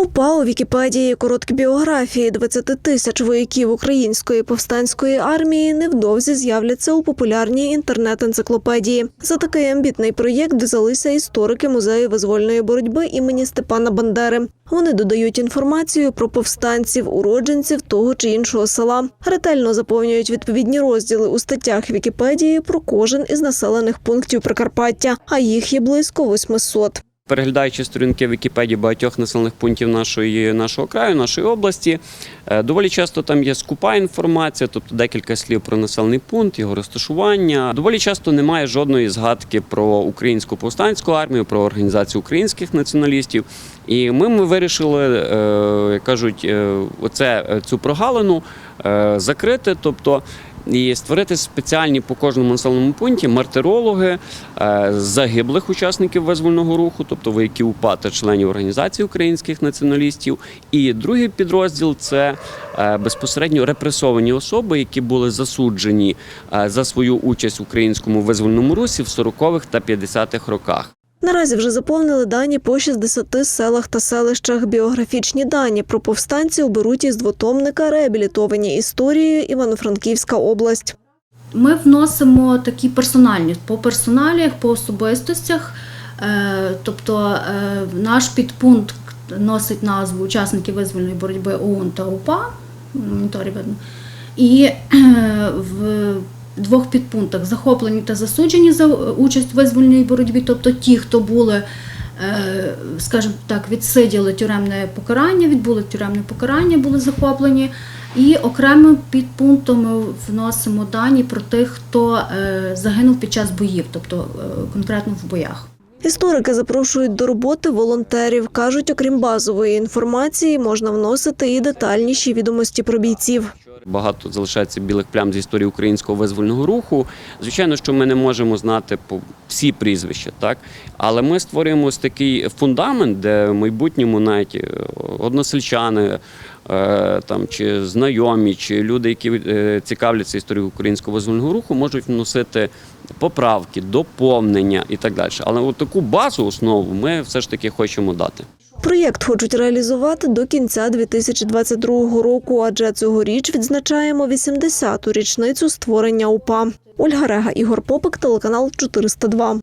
УПА у Вікіпедії короткі біографії 20 тисяч вояків української повстанської армії невдовзі з'являться у популярній інтернет-енциклопедії. За такий амбітний проєкт взялися історики музею визвольної боротьби імені Степана Бандери. Вони додають інформацію про повстанців, уродженців того чи іншого села. Ретельно заповнюють відповідні розділи у статтях Вікіпедії про кожен із населених пунктів Прикарпаття, а їх є близько 800. Переглядаючи сторінки Вікіпедії багатьох населених пунктів нашої нашого краю, нашої області, е, доволі часто там є скупа інформація, тобто декілька слів про населений пункт, його розташування. Доволі часто немає жодної згадки про українську повстанську армію, про організацію українських націоналістів. І ми, ми вирішили, е, як кажуть, е, оце цю прогалину закрити, тобто. І створити спеціальні по кожному населеному пункті мартирологи е, загиблих учасників визвольного руху, тобто вояків УПА та членів організації українських націоналістів. І другий підрозділ це е, безпосередньо репресовані особи, які були засуджені е, за свою участь в українському визвольному русі в 40-х та 50-х роках. Наразі вже заповнили дані по 60 селах та селищах. Біографічні дані про повстанців беруть із двотомника реабілітовані історією Івано-Франківська область. Ми вносимо такі персональні по персоналіях, по особистостях. Е, Тобто е, наш підпункт носить назву учасники визвольної боротьби ОУН та УПА. І е, в двох підпунктах захоплені та засуджені за участь в визвольній боротьбі, тобто ті, хто були, е, скажімо так, відсиділи тюремне покарання, відбули тюремне покарання, були захоплені. І окремим підпунктом ми вносимо дані про тих, хто е, загинув під час боїв, тобто е, конкретно в боях. Історики запрошують до роботи волонтерів. кажуть, окрім базової інформації, можна вносити і детальніші відомості про бійців. Багато залишається білих плям з історії українського визвольного руху. Звичайно, що ми не можемо знати всі прізвища, так але ми створюємо ось такий фундамент, де в майбутньому навіть е, односельчани. е, Там чи знайомі, чи люди, які е, цікавляться історією українського визвольного руху, можуть вносити поправки, доповнення і так далі. Але от таку базу основу ми все ж таки хочемо дати. Проєкт хочуть реалізувати до кінця 2022 року, адже цьогоріч відзначаємо 80-ту річницю створення УПА. Ольга Рега, Ігор Попик, телеканал 402.